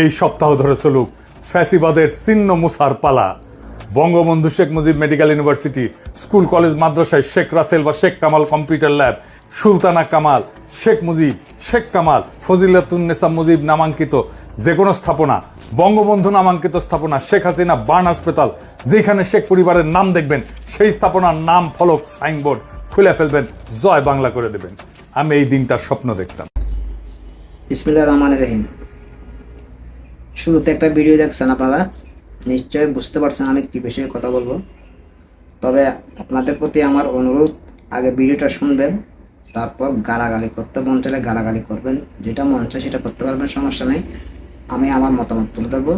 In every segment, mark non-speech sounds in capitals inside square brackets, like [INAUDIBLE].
এই সপ্তাহ ধরে চলুক ফ্যাসিবাদের চিহ্ন মুসার পালা। Bangabandhu Sheikh Mujib medical university, school, college, মাদ্রাসায় শেখ রাসেল বা শেখ কামাল কম্পিউটার ল্যাব, সুলতানা কামাল, শেখ মুজিব, শেখ কামাল ফজিলাতুন্নেসা মুজিব নামাঙ্কিত যে কোনো স্থাপনা, বঙ্গবন্ধু নামাঙ্কিত স্থাপনা, শেখ হাসিনা বার্ন হাসপাতাল, যেখানে শেখ পরিবারের নাম দেখবেন, সেই স্থাপনার নাম ফলক সাইনবোর্ড খুলে ফেলবেন, জয় বাংলা করে দেবেন। আমি এই দিনটার স্বপ্ন দেখতাম। বিসমিল্লাহ রহমান রহিম। শুরুতে একটা ভিডিও দেখছেন আপনারা? নিশ্চয়ই বুঝতে পারছেন আমি কী বিষয়ে কথা বলব। তবে আপনাদের প্রতি আমার অনুরোধ, আগে ভিডিওটা শুনবেন, তারপর গালাগালি করতে মন চাইলে গালাগালি করবেন। যেটা মন চায় সেটা করতে পারবেন, সমস্যা নেই। আমি আমার মতামত তুলে ধরবো।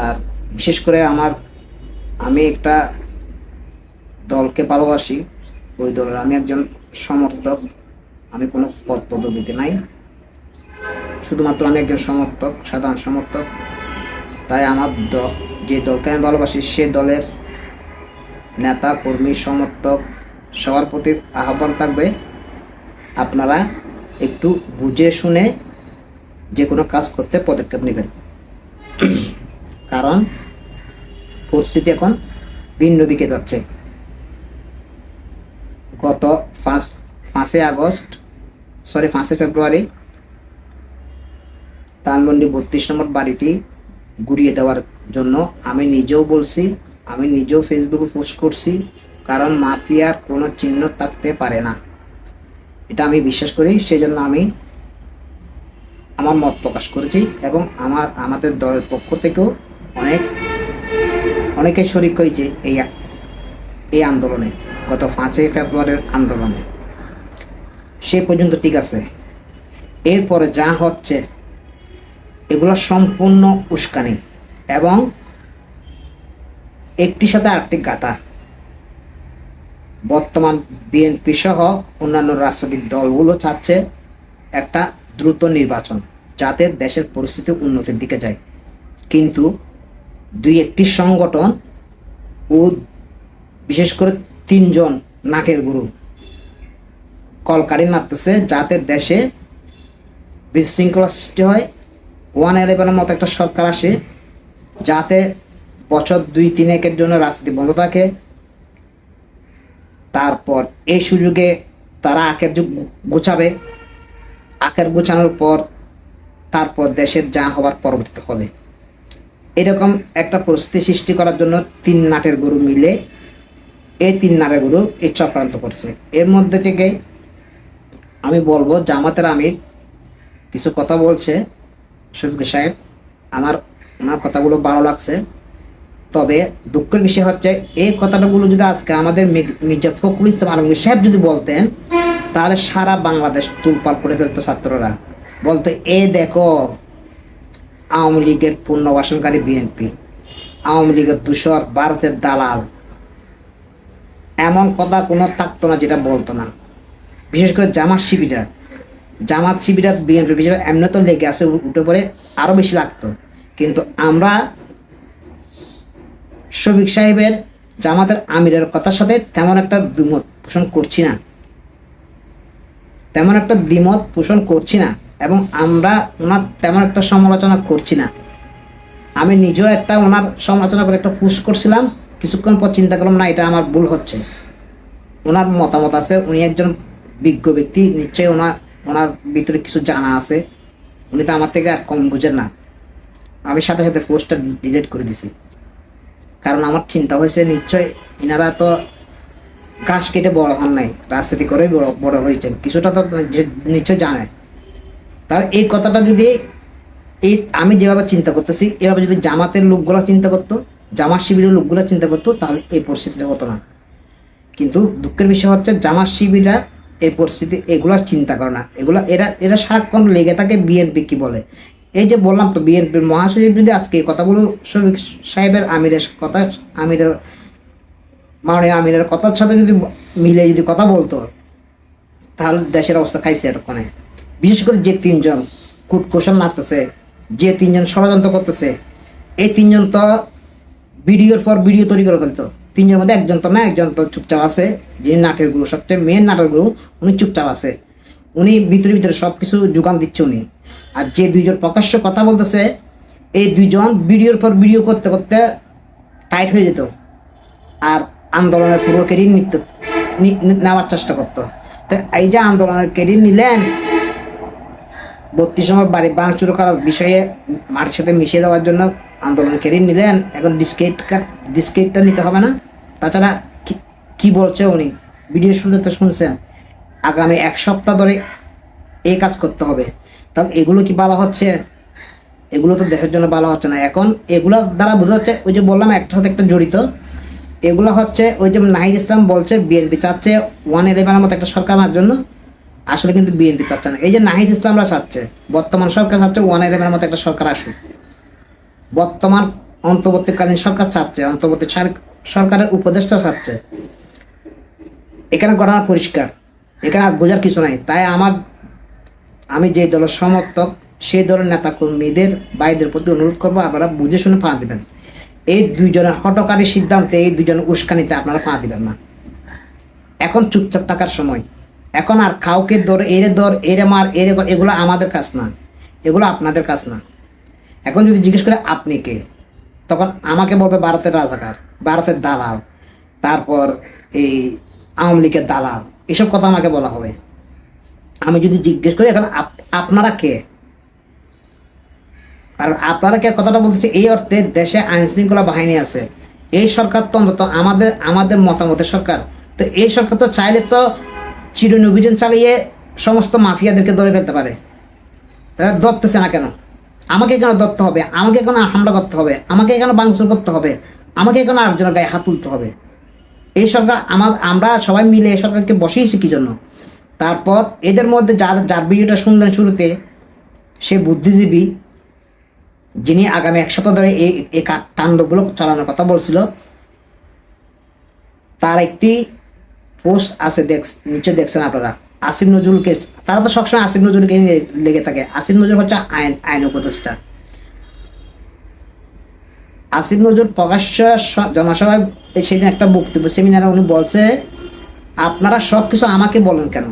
আর বিশেষ করে আমার, আমি একটা দলকে ভালোবাসি। ওই দলের আমি একজন সমর্থক। আমি কোনো পদ পদবিতে নাই। শুধুমাত্র আমি একজন সমর্থক, সাধারণ সমর্থক। তাই আমার দ- যে দলকে আমি ভালোবাসি, সে দলের নেতা, কর্মী, সমর্থক, সবার প্রতি আহ্বান থাকবে। আপনারা একটু বুঝে শুনে যে কোনো কাজ করতে পদক্ষেপ নেবেন। [CLEARS THROAT] কারণ পরিস্থিতি এখন ভিন্ন দিকে যাচ্ছে। গত পাঁচ, পাঁচই আগস্ট, সরি, পাঁচই ফেব্রুয়ারি ধানমন্ডি বত্রিশ নম্বর বাড়িটি গুড়িয়ে দেওয়ার জন্য আমি নিজেও বলছি, আমি নিজেও ফেসবুকে পোস্ট করছি, কারণ মাফিয়ার কোনো চিহ্ন থাকতে পারে না। এটা আমি বিশ্বাস করি সেই জন্য আমি আমার মত প্রকাশ করেছি এবং আমার, আমাদের দলের পক্ষ থেকেও অনেক, অনেকে শরিক হয়েছে এই এই আন্দোলনে, গত পাঁচই ফেব্রুয়ারির আন্দোলনে। সে পর্যন্ত ঠিক আছে। এরপরে যা হচ্ছে এগুলো সম্পূর্ণ উস্কানি এবং একটির সাথে আরেকটি গাথা। বর্তমান বিএনপি সহ অন্যান্য রাজনৈতিক দলগুলো চাচ্ছে একটা দ্রুত নির্বাচন যাতে দেশের পরিস্থিতি উন্নতির দিকে যায়। কিন্তু দুই একটি সংগঠন ও বিশেষ করে তিনজন নাটের গুরু কলকারি নাড়তেছে যাতে দেশে বিশৃঙ্খলা সৃষ্টি হয় ওয়ান ইলেভেনের মতো একটা সরকার আসে, যাতে বছর দুই তিনেকের জন্য রাজনীতি বন্ধ থাকে। তারপর এই সুযোগে তারা আখের যুগ গোছাবে। আখের গোছানোর পর তারপর দেশের যা হবার পরবর্তীতে হবে। এরকম একটা পরিস্থিতি সৃষ্টি করার জন্য তিন নাটের গরু মিলে এই তিন নাটের গরু এই চক্রান্ত করছে। এর মধ্যে থেকে আমি বলব জামাতের আমির কিছু কথা বলছে। শফিক সাহেব, আমার, ওনার কথাগুলো ভালো লাগছে। তবে দুঃখের বিষয় হচ্ছে, এই কথাটাগুলো যদি আজকে আমাদের মির্জা ফখরুল ইসলাম আলমগীর সাহেব যদি বলতেন, তাহলে সারা বাংলাদেশ তুলপাল করে ফেলতো ছাত্ররা। বলতে, এ দেখো, আওয়ামী লীগের পুনর্বাসনকারী বিএনপি, আওয়ামী লীগের দূষর ভারতের দালাল। এমন কথা কোনো থাকতো না যেটা বলতো না। বিশেষ করে জামাত শিবিরার। জামাত শিবিরার বিএনপি বিশেষ এমনি তো লেগে আছে উঠে পড়ে আরও বেশি লাগতো। কিন্তু আমরা শফিক সাহেবের জামাতের আমিরের কথার সাথে তেমন একটা দ্বিমত পোষণ করছি না। তেমন একটা দ্বিমত পোষণ করছি না এবং আমরা ওনার তেমন একটা সমালোচনা করছি না। আমি নিজেও একটা ওনার সমালোচনা করে একটা পোস্ট করছিলাম, কিছুক্ষণ পর চিন্তা করলাম, না, এটা আমার ভুল হচ্ছে। ওনার মতামত আছে, উনি একজন বিজ্ঞ ব্যক্তি, নিশ্চয়ই ওনার ওনার ভিতরে কিছু জানা আছে। উনি তো আমার থেকে আর কম বুঝেন না। আমি সাথে সাথে পোস্টটা ডিলিট করে দিছি। কারণ আমার চিন্তা হয়েছে নিশ্চয় এনারা তো ঘাস কেটে বড় হন নাই। রাজনীতি করে বড় বড় হয়েছেন। কিছুটা তো নিশ্চয় জানে। তাহলে এই কথাটা যদি এই আমি যেভাবে চিন্তা করতেছি, এভাবে যদি জামাতের লোকগুলো চিন্তা করতো, জামাত শিবিরের লোকগুলো চিন্তা করতো, তাহলে এই পরিস্থিতিটা হতো না। কিন্তু দুঃখের বিষয় হচ্ছে জামাত শিবিরা এই পরিস্থিতি, এগুলো চিন্তা করে না। এগুলো, এরা এরা সারাক্ষণ লেগে থাকে বিএনপি কি বলে। এই যে বললাম তো বিএনপির মহাসচিব যদি আজকে এই কথাগুলো শফিক সাহেবের আমিরের কথা, আমিরের, মাননীয় আমিরের কথার সাথে যদি মিলে যদি কথা বলতো, তাহলে দেশের অবস্থা খাইছে এতক্ষণে। বিশেষ করে যে তিনজন কুটকৌশল নাচতেছে, যে তিনজন ষড়যন্ত্র করতেছে, এই তিনজন তো ভিডিওর পর ভিডিও তৈরি করে ফেলতো। তিনজনের মধ্যে একজন তো না, একজন তো চুপচাপ আছে, যিনি নাটের গুরু। সবচেয়ে মেন নাটের গুরু, উনি চুপচাপ আছে। উনি ভিতরে ভিতরে সব কিছু যোগান দিচ্ছে উনি। আর যে দুইজন প্রকাশ্য কথা বলতেছে, এই দুইজন ভিডিওর পর ভিডিও করতে করতে টাইট হয়ে যেত। আর আন্দোলনের পুরো কেরিয়ার নিত্য, নি- নি- নেওয়ার চেষ্টা করতো। তো এই যে আন্দোলনের কেরিয়ার নিলেন, বত্রিশ সময় বাড়ি ভাঙচুর করার বিষয়ে মাটির সাথে মিশিয়ে দেওয়ার জন্য আন্দোলনের কেরিয়ার নিলেন। এখন ডিসকেট ডিসকেটটা নিতে হবে না। তাছাড়া কি- বলছে উনি? ভিডিও শুনতে তো শুনছেন। আগামী এক সপ্তাহ ধরে এই কাজ করতে হবে। তবে এগুলো কি ভালো হচ্ছে? এগুলো তো দেশের জন্য ভালো হচ্ছে না। এখন এগুলো দ্বারা বোঝা যাচ্ছে, ওই যে বললাম একটা সাথে একটা জড়িত। এগুলো হচ্ছে, ওই যে নাহিদ ইসলাম বলছে, বিএনপি চাচ্ছে ওয়ান ইলেভেনের মতো একটা সরকার আনার জন্য। আসলে কিন্তু বিএনপি চাচ্ছে না। এই যে নাহিদ ইসলামরা চাচ্ছে, বর্তমান সরকার চাচ্ছে, ওয়ান ইলেভেনের মতো একটা সরকার আসুক। বর্তমান অন্তর্বর্তীকালীন সরকার চাচ্ছে, অন্তর্বর্তী সরকারের উপদেষ্টা চাচ্ছে এখানে ঘটনা পরিষ্কার। এখানে আর বোঝার কিছু নাই। তাই আমার, আমি যে দলের সমর্থক, সেই দলের নেতা কর্মীদের ভাইদের প্রতি অনুরোধ করব, আপনারা বুঝে শুনে পা দিবেন। এই দুইজনের হটকারী সিদ্ধান্তে, এই দুজনের উস্কানিতে আপনারা পা দিবেন না। এখন চুপচাপ থাকার সময়। এখন আর কাউকে দর এরে দর এরে মার, এরে এগুলো আমাদের কাজ না। এগুলো আপনাদের কাজ না। এখন যদি জিজ্ঞেস করে আপনি কে? তখন আমাকে বলবে ভারতের রাজাকার, ভারতের দালাল, তারপর এই আওয়ামী লীগের দালাল, এসব কথা আমাকে বলা হবে। আমি যদি জিজ্ঞেস করি, এখন আপনারা কে? কারণ আপনারা কে? কথাটা বলতেছে, এই অর্থে দেশে আইন শৃঙ্খলা বাহিনী আছে। এই সরকার তো অন্তত আমাদের আমাদের মতামতের সরকার। তো এই সরকার তো চাইলে তো চিরুনি অভিযান চালিয়ে সমস্ত মাফিয়াদেরকে ধরে ফেলতে পারে। ধরতেছে না কেন? আমাকে কেন ধরতে হবে, আমাকে কেন হামলা করতে হবে, আমাকে কেন বাংসুর করতে হবে, আমাকে কেন আরেকজনের গায়ে হাত তুলতে হবে। এই সরকার আমার, আমরা সবাই মিলে এই সরকারকে বসিয়েছি কি জন্য? তারপর এদের মধ্যে যার যার ভিডিওটা শুনলেন শুরুতে, সে বুদ্ধিজীবী, যিনি আগামী এক সপ্তাহ ধরে এই এই তাণ্ডবগুলো চালানোর কথা বলছিল, তার একটি পোস্ট আছে, দেখ নিচে দেখছেন আপনারা, আসিফ নজরুলকে তারা তো সবসময় আসিফ নজরুলকে নিয়ে লেগে থাকে। আসিফ নজরুল হচ্ছে আইন আইন উপদেষ্টা। আসিফ নজরুল প্রকাশ্য জনসভায় সেদিন একটা বক্তব্য, সেমিনারে উনি বলছে, আপনারা সব কিছু আমাকে বলেন কেন?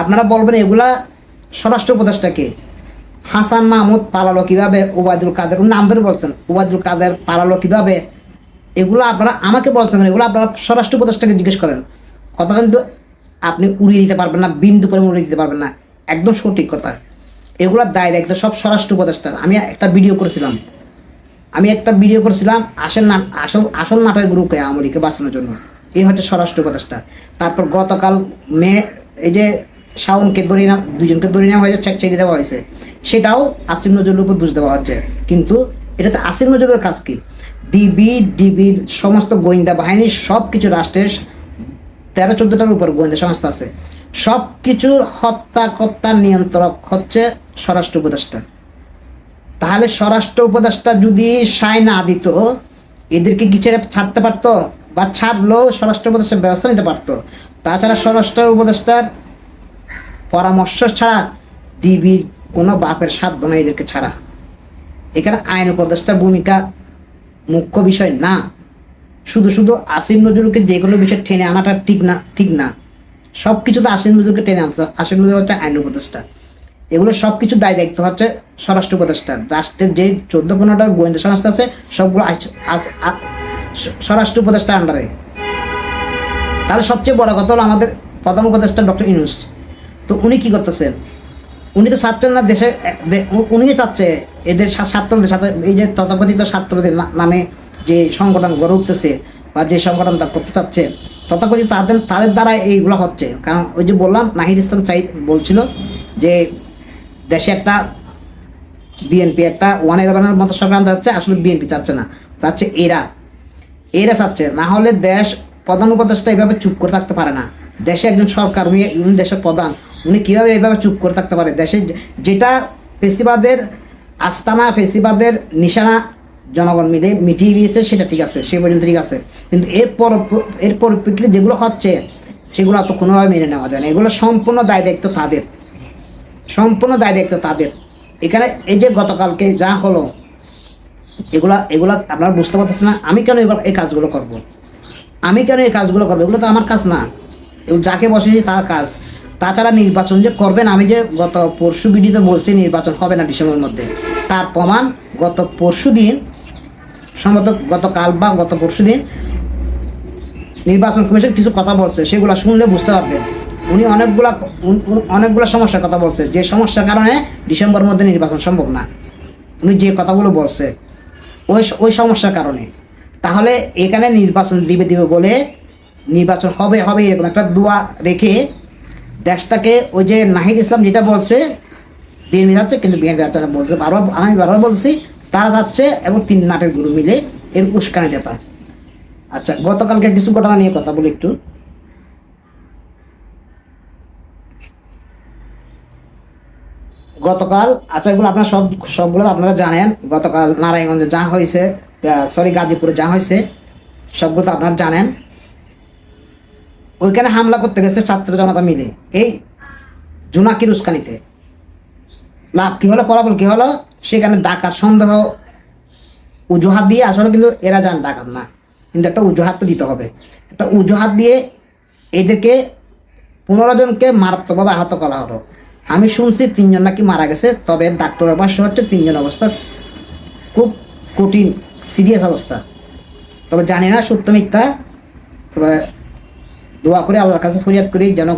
আপনারা বলবেন এগুলা স্বরাষ্ট্র উপদেষ্টাকে। হাসান মাহমুদ পালালো কীভাবে? ওবায়দুল কাদের নাম ধরে বলছেন, ওবায়দুল কাদের পালালো কীভাবে? এগুলো আপনারা আমাকে বলছেন এগুলো আপনারা স্বরাষ্ট্র উপদেষ্টাকে জিজ্ঞেস করেন। কথা কিন্তু আপনি উড়িয়ে দিতে পারবেন না, বিন্দু পরিমাণ উড়িয়ে দিতে পারবেন না। একদম সঠিক কথা। এগুলোর দায় দায়িত্ব সব স্বরাষ্ট্র উপদেষ্টার। আমি একটা ভিডিও করেছিলাম। আমি একটা ভিডিও করেছিলাম আসল না, আসল আসল নাটক গ্রুপকে আওয়ামী লীগকে বাঁচানোর জন্য। এই হচ্ছে স্বরাষ্ট্র উপদেষ্টা। তারপর গতকাল মে, এই যে শাওনকে ধরে না দুজনকে ধরে নেওয়া হয়েছে ছেড়ে- ছেড়ে দেওয়া হয়েছে। সেটাও আসিম নজরুলের উপর দোষ দেওয়া হচ্ছে। কিন্তু এটাতে আসিম নজরুলের কাজ কি? ডিবি, ডিবির সমস্ত গোয়েন্দা বাহিনী সব কিছু রাষ্ট্রের তেরো চোদ্দটার উপর গোয়েন্দা সংস্থা আছে। সব কিছুর হত্যা কর্তার নিয়ন্ত্রক হচ্ছে স্বরাষ্ট্র উপদেষ্টা। তাহলে স্বরাষ্ট্র উপদেষ্টা যদি সায় না দিত, এদেরকে কি ছেড়ে ছাড়তে পারতো? বা ছাড়লেও স্বরাষ্ট্র উপদেষ্টার ব্যবস্থা নিতে পারতো? তাছাড়া স্বরাষ্ট্র উপদেষ্টার পরামর্শ ছাড়া ডিবির কোনো বাপের সাধ্য নেই এদেরকে ছাড়া। এখানে আইন উপদেষ্টার ভূমিকা মুখ্য বিষয় না। শুধু শুধু আসিম নজরুলকে যে কোনো বিষয় টেনে আনাটা ঠিক না ঠিক না। সব কিছুতে আসিম নজরুলকে টেনে আনছে। আসিম নজরুল হচ্ছে আইন উপদেষ্টা। এগুলো সব কিছু দায় দায়িত্ব হচ্ছে স্বরাষ্ট্র উপদেষ্টা। রাষ্ট্রের যে চোদ্দ পনেরোটা গোয়েন্দা সংস্থা আছে, সবগুলো স্বরাষ্ট্র উপদেষ্টার আন্ডারে। তাহলে সবচেয়ে বড় কথা হলো আমাদের প্রথম উপদেষ্টা ডক্টর ইনুস তো উনি কি করতেছেন উনি তো চাচ্ছেন না দেশে উনি চাচ্ছে এদের ছাত্রদের সাথে এই যে তথাকথিত ছাত্রদের নামে যে সংগঠন গড়ে উঠতেছে বা যে সংগঠন তা করতে চাচ্ছে, তথাকথিত তাদের তাদের দ্বারা এইগুলো হচ্ছে। কারণ ওই যে বললাম, নাহিদ ইসলাম চাই বলছিল যে দেশে একটা বিএনপি একটা ওয়ান ইলেভেনের মতো আনতে চাচ্ছে আসলে বিএনপি চাচ্ছে না। চাচ্ছে এরা। এরা চাচ্ছে। না হলে দেশ প্রধান উপদেষ্টা এইভাবে চুপ করে থাকতে পারে না। দেশে একজন সরকার, উনি উনি দেশের প্রধান, উনি কীভাবে এইভাবে চুপ করে থাকতে পারে? দেশে যেটা ফেসিবাদের আস্তানা, ফেসিবাদের নিশানা জনগণ মিলে মিটিয়ে দিয়েছে, সেটা ঠিক আছে, সে পর্যন্ত ঠিক আছে। কিন্তু এরপর এর পরিপ্রেক্ষিতে যেগুলো হচ্ছে, সেগুলো তো কোনোভাবে মেনে নেওয়া যায় না। এগুলো সম্পূর্ণ দায় দায়িত্ব তাদের। সম্পূর্ণ দায় দায়িত্ব তাদের। এখানে এই যে গতকালকে যা হলো, এগুলা এগুলা আপনারা বুঝতে পারতেছেন না, আমি কেন এগুলো এই কাজগুলো করব। আমি কেন এই কাজগুলো করব? এগুলো তো আমার কাজ না। যাকে বসেছি তার কাজ। তাছাড়া নির্বাচন যে করবেন, আমি যে গত পরশু ভিডিওতে বলছি নির্বাচন হবে না ডিসেম্বরের মধ্যে। তার প্রমাণ গত পরশু দিন সম্ভবত গতকাল বা গত পরশু দিন নির্বাচন কমিশন কিছু কথা বলছে, সেগুলো শুনলে বুঝতে পারবেন উনি অনেকগুলা, উন- সমস্যার কথা বলছে, যে সমস্যার কারণে ডিসেম্বর মধ্যে নির্বাচন সম্ভব না। উনি যে কথাগুলো বলছে, ওই ওই সমস্যার কারণে। তাহলে এখানে নির্বাচন দিবে দিবে বলে নির্বাচন হবে হবে এরকম একটা দোয়া রেখে দেশটাকে ওই যে নাহিদ ইসলাম যেটা বলছে, বিএনপি যাচ্ছে, কিন্তু বিএনপি যাচ্ছে বলছে। বারবার, আমি বারবার বলছি তারা যাচ্ছে এবং তিন নাটের গুরু মিলে এর উস্কানি দেতা আচ্ছা গতকালকে কিছু ঘটনা নিয়ে কথা বলি একটু। গতকাল আচ্ছা এগুলো আপনারা সব, সবগুলো আপনারা জানেন। গতকাল নারায়ণগঞ্জে যা হয়েছে সরি গাজীপুরে যা হয়েছে, সবগুলো তো আপনারা জানেন। ওইখানে হামলা করতে গেছে ছাত্র জনতা মিলে। এই জোনাকির উস্কানিতে। লাভ কি হলো? ফলাফল কি হলো? সেখানে ডাকাত সন্দেহ উজুহাত দিয়ে আসলে কিন্তু এরা যান ডাকাত না। কিন্তু একটা উজুহাত তো দিতে হবে। একটা উজুহাত দিয়ে এদেরকে পনেরো জনকে মারাত্মকভাবে আহত করা হলো। আমি শুনছি তিনজন নাকি মারা গেছে, তবে ডাক্তারের ভাষ্য হচ্ছে তিনজন অবস্থা খুব কঠিন সিরিয়াস অবস্থা। তবে জানি না, সত্য মিথ্যা। তবে দোয়া করে আল্লাহর কাছে ফরিয়াদ করি যেন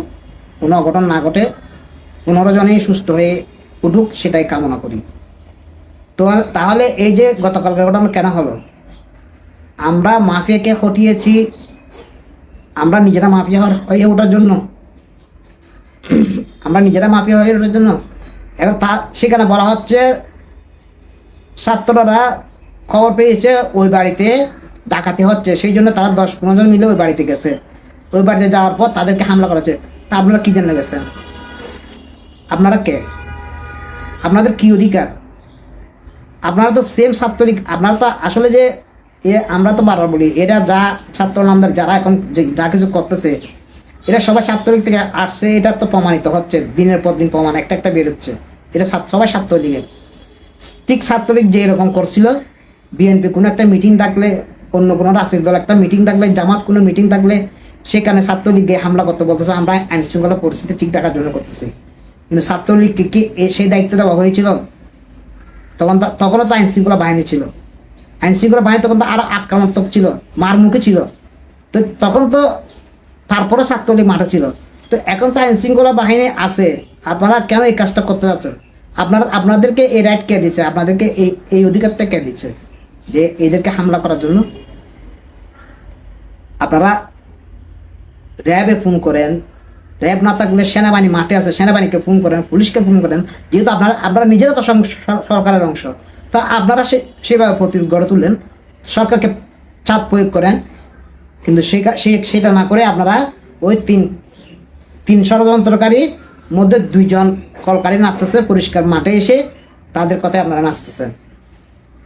কোনো অঘটন না ঘটে। পনেরো জনেই সুস্থ হয়ে উঠুক, সেটাই কামনা করি। তো তাহলে এই যে গতকালকে ঘটনা কেন হলো? আমরা মাফিয়াকে হটিয়েছি, আমরা নিজেরা মাফিয়া হয়ে ওঠার জন্য। [CLEARS THROAT] আমরা নিজেরা মাফিয়া হয়ে ওঠার জন্য। এবং তা সেখানে বলা হচ্ছে, ছাত্ররা খবর পেয়েছে, ওই বাড়িতে ডাকাতি হচ্ছে। সেই জন্য তারা দশ পনেরো জন মিলে ওই বাড়িতে গেছে। ওই বাড়িতে যাওয়ার পর তাদেরকে হামলা করেছে। তা আপনারা কী জন্য গেছেন আপনারা কে? আপনাদের কি অধিকার? আপনারা তো সেম ছাত্রলীগ, আপনারা তো আসলে যে এ, আমরা তো বারবার বলি, এরা যা ছাত্র নামদার যারা এখন যে- কিছু করতেছে, এরা সবাই ছাত্রলীগ থেকে আসছে, এটা তো প্রমাণিত হচ্ছে, দিনের পর দিন প্রমাণ, একটা একটা বেরোচ্ছে। এটা সবাই ছাত্রলীগের। ঠিক ছাত্রলীগ যে এরকম করছিল, বিএনপি কোনো একটা মিটিং ডাকলে অন্য কোনো রাজনৈতিক দল একটা মিটিং ডাকলে জামাত কোনো মিটিং ডাকলে সেখানে ছাত্রলীগকে হামলা করতে বলতেছে, আমরা আইন শৃঙ্খলা পরিস্থিতি ঠিক রাখার জন্য করতেছি। কিন্তু ছাত্রলীগকে কি সেই দায়িত্ব দেওয়া হয়েছিল? তখন তখনও তো আইন শৃঙ্খলা বাহিনী ছিল। আইন শৃঙ্খলা বাহিনী তখন তো আরও আক্রমণাত্মক ছিল মার মুখে ছিল। তো তখন তো তারপরে ছাত্রলীগ মাঠে ছিল। তো এখন তো আইন শৃঙ্খলা বাহিনী আছে, আপনারা কেন এই কাজটা করতে যাচ্ছেন আপনারা আপনাদেরকে এই রাইট কে দিচ্ছে আপনাদেরকে এই এই অধিকারটা কে দিচ্ছে যে এদেরকে হামলা করার জন্য? আপনারা র্যাবে ফোন করেন র্যাব না থাকলে সেনাবাহিনী মাঠে আছে, সেনাবাহিনীকে ফোন করেন, পুলিশকে ফোন করেন, যেহেতু আপনারা আপনারা নিজেরা তো সরকারের অংশ, তা আপনারা সে সেভাবে প্রতিরোধ গড়ে তুললেন, সরকারকে চাপ প্রয়োগ করেন, কিন্তু সেটা- না করে আপনারা ওই তিন তিন ষড়যন্ত্রকারীর মধ্যে দুইজন কলকারি নাচতেছে, পরিষ্কার মাঠে এসে তাদের কথায় আপনারা নাচতেছেন।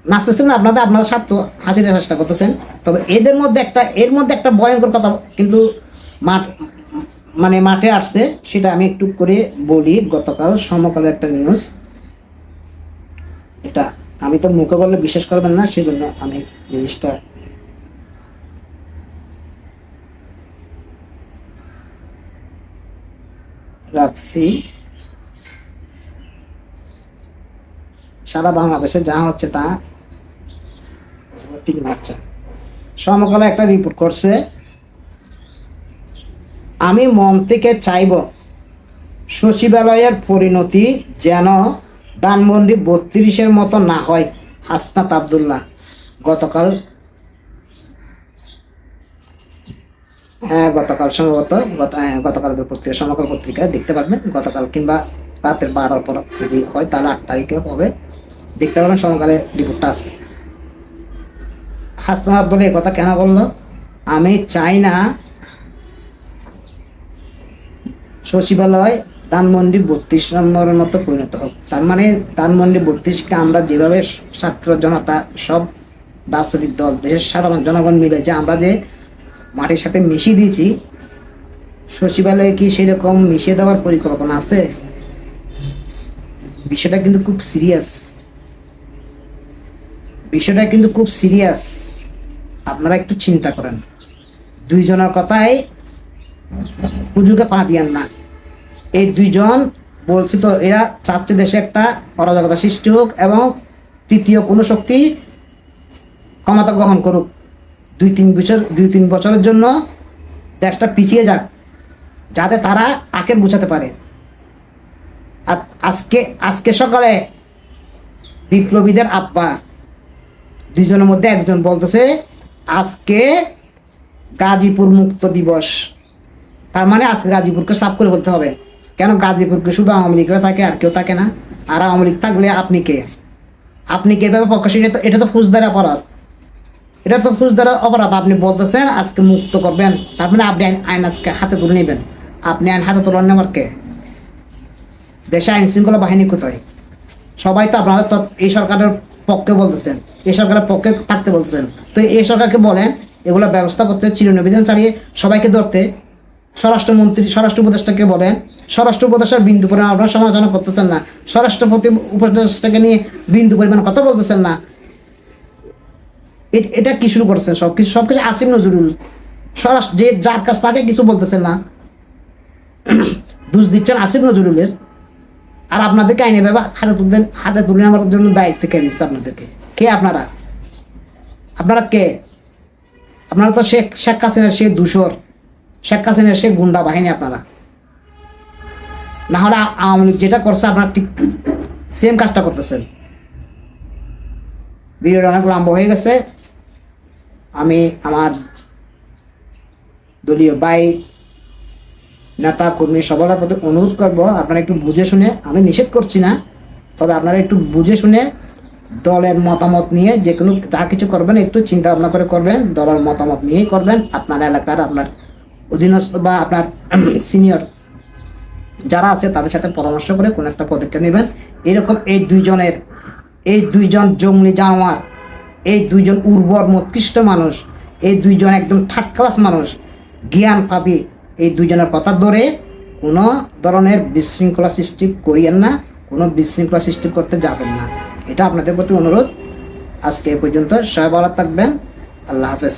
নাচতেছেন আপনাদের আপনাদের স্বার্থ হাসির চেষ্টা করতেছেন, তবে এদের মধ্যে একটা এর মধ্যে একটা ভয়ঙ্কর কথা, কিন্তু মাঠ মানে মাঠে আসছে, সেটা আমি একটু করে বলি। গতকাল সমকালের একটা নিউজ এটা আমি তো মুখে বললে বিশ্বাস করবেন না, সেজন্য আমি জিনিসটা রাখছি। সারা বাংলাদেশে যা হচ্ছে তা আচ্ছা। সমকালে একটা রিপোর্ট করছে। আমি মন থেকে চাইব সচিবালয়ের পরিণতি যেন ধানমন্ডি বত্রিশের মতো না হয় হাসনাত আবদুল্লাহ। গতকাল হ্যাঁ গতকাল সম্ভবত হ্যাঁ, গতকালের পত্রিকা সমকাল পত্রিকায় দেখতে পারবেন। গতকাল কিংবা রাতের বারোটার পর যদি হয় তাহলে আট তারিখে হবে। দেখতে পারবেন সমকালে রিপোর্টটা আছে। হাসনাত বলে কথা কেন বলল? আমি চাই না সচিবালয় ধানমন্ডি বত্রিশ নম্বরের মতো পরিণত হোক। তার মানে ধানমন্ডি বত্রিশকে আমরা যেভাবে ছাত্র জনতা, সব রাজনৈতিক দল, দেশের সাধারণ জনগণ মিলে যে আমরা যে মাটির সাথে মিশিয়ে দিয়েছি, সচিবালয়ে কি সেরকম মিশিয়ে দেওয়ার পরিকল্পনা আছে? বিষয়টা কিন্তু খুব সিরিয়াস বিষয়টা কিন্তু খুব সিরিয়াস আপনারা একটু চিন্তা করেন। দুইজনের কথায় হুজুকে পা দিয়ান না। এই দুইজন বলছি তো, এরা চাচ্ছে দেশে একটা অরাজকতা সৃষ্টি হোক এবং তৃতীয় কোনো শক্তি ক্ষমতা গ্রহণ করুক। দুই তিন বছর, দুই তিন বছরের জন্য দেশটা পিছিয়ে যাক, যাতে তারা আকে বুঝাতে পারে। আজকে আজকে সকালে বিপ্লবীদের আব্বা দুইজনের মধ্যে একজন বলতেছে, আজকে গাজীপুর মুক্ত দিবস। তার মানে আজকে গাজীপুরকে সাফ করে বলতে হবে। কেন গাজীপুরকে শুধু আওয়ামী লীগরা থাকে আর কেউ থাকে না? আর আওয়ামী লীগ থাকলে আপনি কে? আপনি কে এভাবে প্রকাশ এটা তো এটা তো ফৌজদারি অপরাধ। এটা তো ফৌজদারি অপরাধ। আপনি বলতেছেন আজকে মুক্ত করবেন। তার মানে আপনি আইন- আজকে হাতে তুলে নেবেন। আপনি আইন হাতে তোলার নেওয়ার কে? দেশে আইন শৃঙ্খলা বাহিনী কোথায়? সবাই তো আপনাদের এই সরকারের পক্ষে বলতেছেন। এই সরকারের পক্ষে থাকতে বলতেছেন। তো এই সরকারকে বলেন, এগুলো ব্যবস্থা করতে চিরনিবেদন চালিয়ে সবাইকে ধরতে। স্বরাষ্ট্রমন্ত্রী স্বরাষ্ট্র উপদেষ্টাকে বলেন স্বরাষ্ট্র উপদেষ্টার বিন্দু পরিমাণ আপনারা সমালোচনা করতেছেন না। স্বরাষ্ট্রপতি উপদেষ্টাকে নিয়ে বিন্দু পরিমাণ কথা বলতেছেন না। এটা কি শুরু করছেন? সব কিছু সব কিছু আসিম নজরুল। স্বরাষ্ট্র যে যার কাছ তাকে কিছু বলতেছেন না, দোষ দিচ্ছেন আসিফ নজরুলের। আর আপনাদেরকে আইনে ব্যাপার হাতে তুলতেন হাতে তুলে নেওয়ার জন্য দায়িত্ব কে দিচ্ছে আপনাদেরকে? কে আপনারা? আপনারা কে? আপনারা তো শেখ শেখ হাসিনার সে দূষর। শেখ হাসিনার সে গুন্ডা বাহিনী আপনারা। না হলে আওয়ামী লীগ যেটা করছে, আপনারা ঠিক সেম কাজটা করতেছেন। ভিডিওটা অনেক লম্বা হয়ে গেছে। আমি আমার দলীয় বাই নেতা, কর্মী সবার প্রতি অনুরোধ করব, আপনারা একটু বুঝে শুনে, আমি নিষেধ করছি না, তবে আপনারা একটু বুঝে শুনে দলের মতামত নিয়ে যে কোনো যা কিছু করবেন, একটু চিন্তা ভাবনা করে করবেন, দলের মতামত নিয়েই করবেন, আপনার এলাকার, আপনার অধীনস্থ বা আপনার সিনিয়র যারা আছে, তাদের সাথে পরামর্শ করে কোনো একটা পদক্ষেপ নেবেন। এরকম এই দুইজনের, এই দুইজন জঙ্গলি জানোয়ার, এই দুইজন উর্বর মস্তিষ্ক মানুষ, এই দুইজন একদম থার্ড ক্লাস মানুষ, জ্ঞান পাবি এই দুইজনের কথা ধরে কোনো ধরনের বিশৃঙ্খলা সৃষ্টি করিয়েন না, কোনো বিশৃঙ্খলা সৃষ্টি করতে যাবেন না। এটা আপনাদের প্রতি অনুরোধ। আজকে এ পর্যন্ত সবাই ভালো থাকবেন। আল্লাহ হাফেজ।